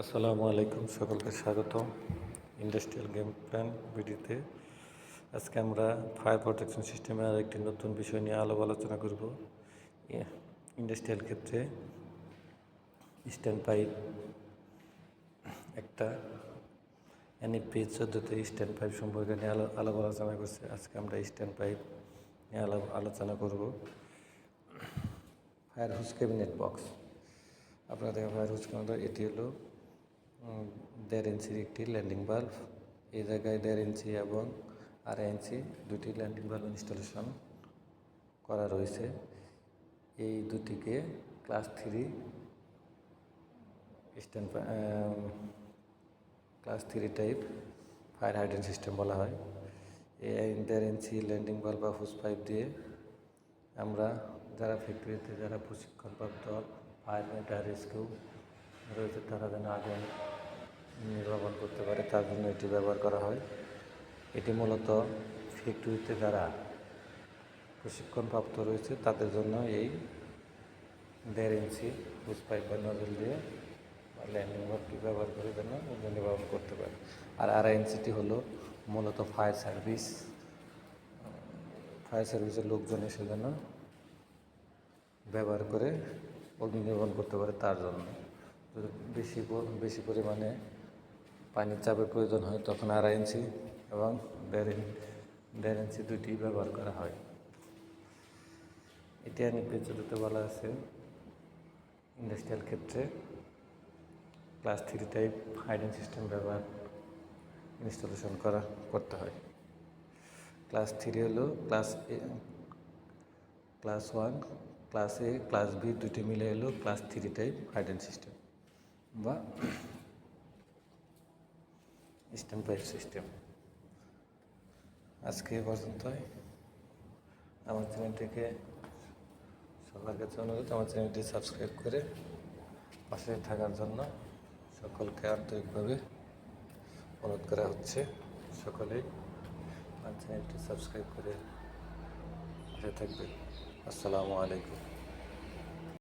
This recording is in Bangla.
আসসালামু আলাইকুম, সকলকে স্বাগত ইন্ডাস্ট্রিয়াল গেম প্ল্যান ভিডিওতে আজকে আমরা ফায়ার প্রোটেকশন সিস্টেমে আর একটি নতুন বিষয় নিয়ে আলাপ আলোচনা করব। ইন্ডাস্ট্রিয়াল ক্ষেত্রে স্ট্যান্ড পাইপ একটা এনইপি চোদ্দোতে স্ট্যান্ড পাইপ সম্পর্কে নিয়ে আলো, আলাপ আলোচনা করছে। আজকে আমরা স্ট্যান্ড পাইপ নিয়ে আলাপ আলোচনা করব। ফায়ার হুস ক্যাবিনেট বক্স আপনাদের ফায়ার হুস ক্যাবিনেট এটি হলো দেড় ইঞ্চির একটি ল্যান্ডিং বাল্ব এই জায়গায় দেড় ইঞ্চি এবং আড়াই ইঞ্চি দুটি ল্যান্ডিং বাল্ব ইনস্টলেশন করা রয়েছে। এই দুটিকে class three stand class three type fire hydrant system বলা হয়। এই দেড় ইঞ্চি ল্যান্ডিং বাল্ব বা হুস পাইপ দিয়ে আমরা যারা ফ্যাক্টরিতে যারা প্রশিক্ষণপ্রাপ্ত ফায়ার রেস্কিউ রয়েছে, তারা যেন আগুন নির্বাপন করতে পারে, তার জন্য এটি ব্যবহার করা হয়। এটি মূলত ফ্যাক্টরিতে যারা প্রশিক্ষণপ্রাপ্ত রয়েছে, তাদের জন্য এই দেড় ইঞ্চি হুস পাইপ বা নজল দিয়ে বা ল্যান্ডিং বাল্বটি ব্যবহার করে যেন অগ্নি নির্বাহন করতে পারে। আর আড়াই ইঞ্চিটি হলো মূলত ফায়ার সার্ভিস। ফায়ার সার্ভিসের লোকজন এসে যেন ব্যবহার করে অগ্নি নির্বাপন করতে পারে তার জন্য। বেশি বেশি পরিমাণে পানির চাপের প্রয়োজন হয়, তখন আড়াই ইঞ্চি এবং দেড় দেড় ইঞ্চি দুটি ব্যবহার করা হয়। এটি অনেক বিচ্যুতিতে বলা আছে ইন্ডাস্ট্রিয়াল ক্ষেত্রে। Class three type hydrant system ব্যবহার, ইনস্টলেশন করা, করতে হয়। ক্লাস থ্রি হলো class A, class one, class A, class B দুটি মিলে হলো class three type hydrant system বা স্ট্যান্ড পাইপ সিস্টেম আজকে এ পর্যন্তই। আমার চ্যানেলটিকে সবার কাছে অনুরোধ, আমার চ্যানেলটি সাবস্ক্রাইব করে পাশে থাকার জন্য সকলকে আন্তরিকভাবে অনুরোধ করা হচ্ছে। সকলেই আমার চ্যানেলটি সাবস্ক্রাইব করে পাশে থাকবে আসসালামু আলাইকুম।